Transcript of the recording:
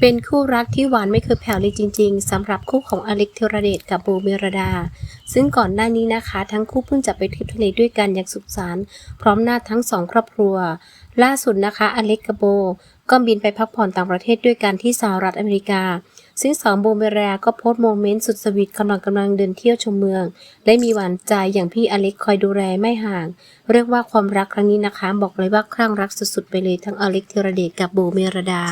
เป็นคู่รักที่หวานไม่เคยแผ่วเลยจริง ๆสำหรับคู่ของอเล็กเทระเดชกับโบเมรดา ซึ่งก่อนหน้านี้นะคะ ทั้งคู่เพิ่งจะไปทริปทะเลด้วยกันอย่างสุขสันต์พร้อมหน้าทั้งสองครอบครัว ล่าสุดนะคะอเล็กกับโบ ก็บินไปพักผ่อนต่างประเทศด้วยกันที่สหรัฐอเมริกา ซึ่งสองโบเมรดาก็โพสต์โมเมนต์สุดสวีทกำลังกำลังเดินเที่ยวชมเมือง และมีหวานใจอย่างพี่อเล็กคอยดูแลไม่ห่าง เรียกว่าความรักครั้งนี้นะคะ บอกเลยว่าคลั่งรักสุดๆไปเลยทั้งอเล็กเทระเดชกับโบเมรดา